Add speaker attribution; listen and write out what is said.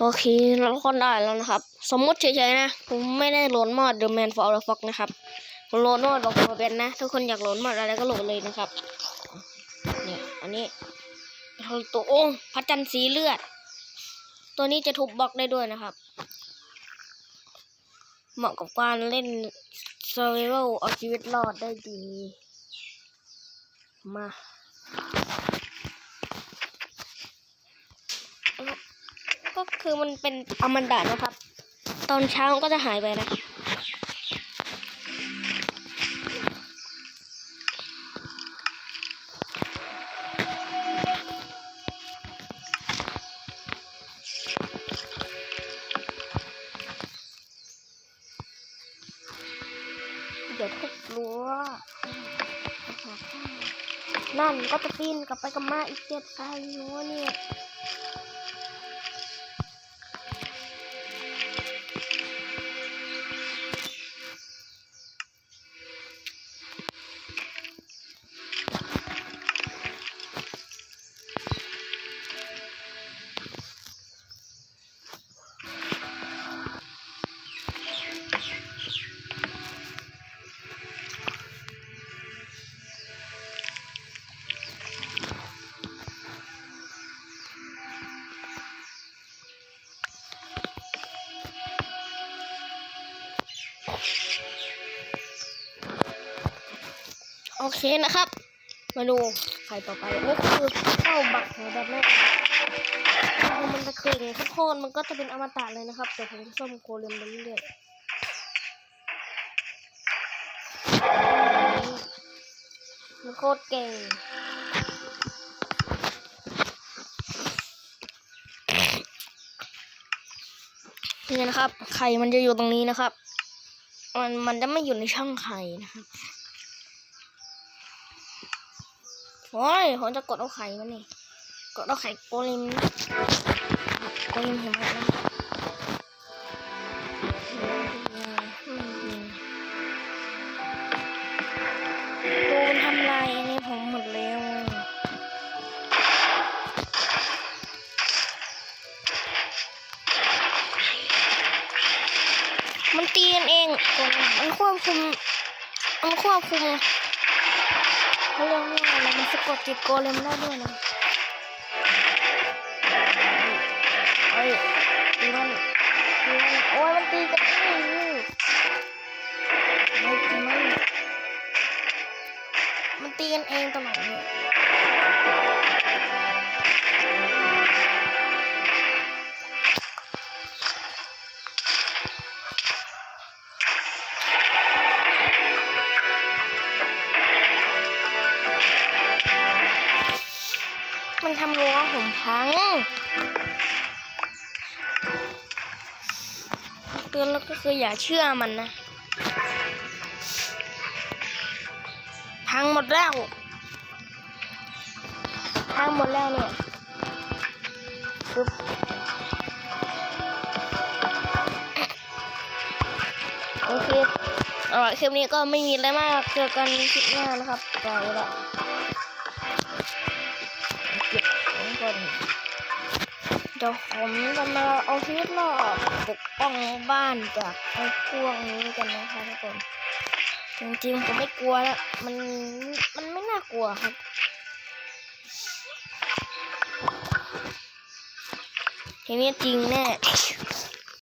Speaker 1: โอเคเราก็ได้แล้วนะครับ สมมติเฉยๆนะ ผมไม่ได้โหลดมอด The Man for All Fox นะครับผมโหลดมอดบอกผมเป็นนะถ้าคนอยากโหลดมอดอะไรก็โหลดเลยนะครับเนี่ยอันนี้ตัวโอ้งพระจันทร์สีเลือด ตัวนี้จะทุบบล็อกได้ด้วยนะครับ เหมาะกับการเล่น survival เอาชีวิตรอดได้ดี มา ก็คือมันเป็นอมันดานะครับ ตอนเช้ามันก็จะหายไปนะเดี๋ยวทุบรั้วนั่นก็จะปีนกลับไปกับมาอีกเจ็ดไอ้รั้วเนี่ย โอเคนะครับ มาดูไข่ต่อไปก็คือเข้าบักหัวแบบนี้พอมันจะเคยไงทุกคนมันก็จะเป็นอมตะเลยนะครับแต่ผมจะส้มโคเลมไปเรื่อยๆมันโคตรเก่งนี่นะครับ ไข่มันจะอยู่ตรงนี้นะครับ มันมันจะไม่อยู่ในช่องไข่นะครับโอ้ยผมจะกดเอาไข่มันนี่กดเอาไข่โกลิมโกลิมเห็นไหมนะโดนทำลายอันนี้ผมหมดแล้ว มันตีกันเอง มันควบคุม มันควบคุมเขาเรียกว่าอะไรมันสะกดจิตโกเลมได้ด้วยนะเฮ้ยตีมันตีมันโอ้ยมันตีกันเองเฮ้ยตีมันมันตีกันเองตลอดเลย มันทำรั้วผมพังเตือนแล้วก็คืออย่าเชื่อมันนะ พังหมดแล้ว พังหมดแล้วเนี่ยปึ๊บโอเคเอาละคลิปนี้ก็ไม่มีอะไรมากเจอกันคลิปหน้านะครับไปละ เดี๋ยวผมจะมาเอาชีวิตรอดปกป้องบ้านจากไอ้พวกนี้กันนะคะทุกคนจริงๆผมไม่กลัวแล้วมันมันไม่น่ากลัวครับทีนี้จริงแน่